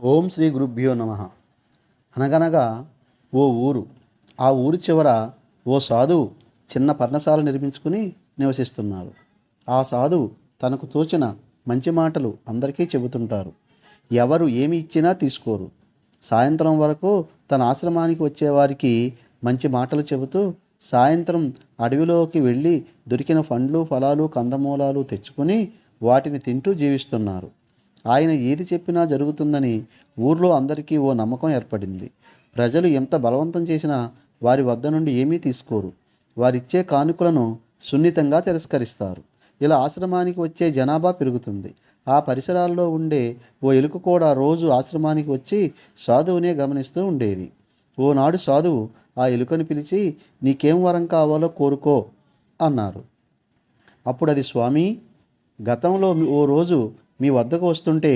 ఓం శ్రీ గురుభ్యో నమ. అనగనగా ఓ ఊరు ఆ ఊరి చివర ఓ సాధువు చిన్న పర్ణశాల నిర్మించుకుని నివసిస్తున్నారు. ఆ సాధువు తనకు తోచిన మంచి మాటలు అందరికీ చెబుతుంటారు. ఎవరు ఏమి ఇచ్చినా తీసుకోరు. సాయంత్రం వరకు తన ఆశ్రమానికి వచ్చేవారికి మంచి మాటలు చెబుతూ సాయంత్రం అడవిలోకి వెళ్ళి దొరికిన పండ్లు ఫలాలు కందమూలాలు తెచ్చుకొని వాటిని తింటూ జీవిస్తున్నారు. ఆయన ఏది చెప్పినా జరుగుతుందని ఊర్లో అందరికీ ఓ నమ్మకం ఏర్పడింది. ప్రజలు ఎంత బలవంతం చేసినా వారి వద్ద నుండి ఏమీ తీసుకోరు. వారిచ్చే కానుకలను సున్నితంగా తిరస్కరిస్తారు. ఇలా ఆశ్రమానికి వచ్చే జనాభా పెరుగుతుంది. ఆ పరిసరాల్లో ఉండే ఓ ఎలుక కూడా రోజు ఆశ్రమానికి వచ్చి సాధువునే గమనిస్తూ ఉండేది. ఓనాడు సాధువు ఆ ఎలుకను పిలిచి నీకేం వరం కావాలో కోరుకో అన్నారు. అప్పుడు అది స్వామి గతంలో ఓ రోజు మీ వద్దకు వస్తుంటే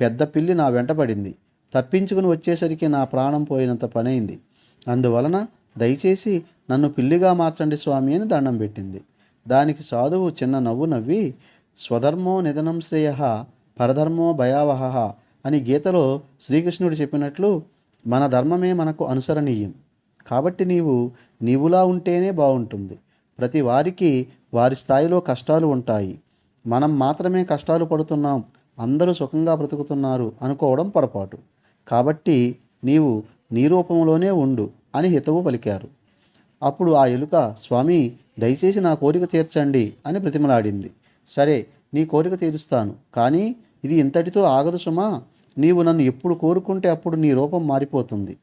పెద్ద పిల్లి నా వెంట పడింది. తప్పించుకుని వచ్చేసరికి నా ప్రాణం పోయినంత పనైంది. అందువలన దయచేసి నన్ను పిల్లిగా మార్చండి స్వామి అని దండం పెట్టింది. దానికి సాధువు చిన్న నవ్వు నవ్వి స్వధర్మో నిధనం శ్రేయ పరధర్మో భయావహ అని గీతలో శ్రీకృష్ణుడు చెప్పినట్లు మన ధర్మమే మనకు అనుసరణీయం. కాబట్టి నీవు నీవులా ఉంటేనే బాగుంటుంది ప్రతి వారికి వారి స్థాయిలో కష్టాలు ఉంటాయి. మనం మాత్రమే కష్టాలు పడుతున్నాం అందరూ సుఖంగా బ్రతుకుతున్నారు అనుకోవడం పొరపాటు. కాబట్టి నీవు నీ రూపంలోనే ఉండు అని హితవు పలికారు. అప్పుడు ఆ ఎలుక స్వామి దయచేసి నా కోరిక తీర్చండి అని బ్రతిమలాడింది. సరే నీ కోరిక తీరుస్తాను కానీ ఇది ఇంతటితో ఆగదు సుమా. నీవు నన్ను ఎప్పుడు కోరుకుంటే అప్పుడు నీ రూపం మారిపోతుంది.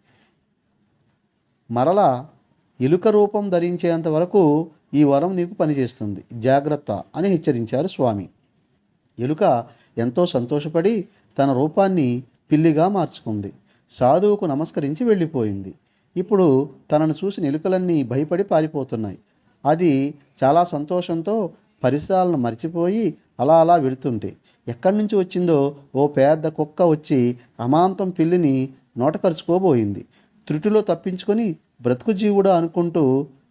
మరలా ఎలుక రూపం ధరించేంత వరకు ఈ వరం నీకు పనిచేస్తుంది. జాగ్రత్త అని హెచ్చరించారు స్వామి. ఎలుక ఎంతో సంతోషపడి తన రూపాన్ని పిల్లిగా మార్చుకుంది. సాధువుకు నమస్కరించి వెళ్ళిపోయింది. ఇప్పుడు తనను చూసిన ఎలుకలన్నీ భయపడి పారిపోతున్నాయి. అది చాలా సంతోషంతో పరిసరాలను మర్చిపోయి అలా అలా వెళుతుంటే ఎక్కడి నుంచి వచ్చిందో ఓ పెద్ద కుక్క వచ్చి అమాంతం పిల్లిని నోట కరుచుకోబోయింది. త్రుటిలో తప్పించుకొని బ్రతుకు జీవుడా అనుకుంటూ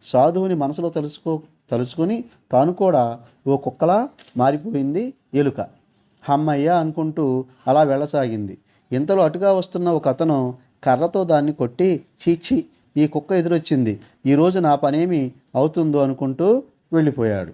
సాధువుని మనసులో తలుచుకో తలుచుకొని తాను కూడా ఓ కుక్కలా మారిపోయింది ఎలుక. హమ్మయ్య అనుకుంటూ అలా వెళ్ళసాగింది. ఇంతలో అటుగా వస్తున్న ఒక అతను కర్రతో దాన్ని కొట్టి చీచి ఈ కుక్క ఎదురొచ్చింది. ఈరోజు నా పనేమి అవుతుందో అనుకుంటూ వెళ్ళిపోయాడు.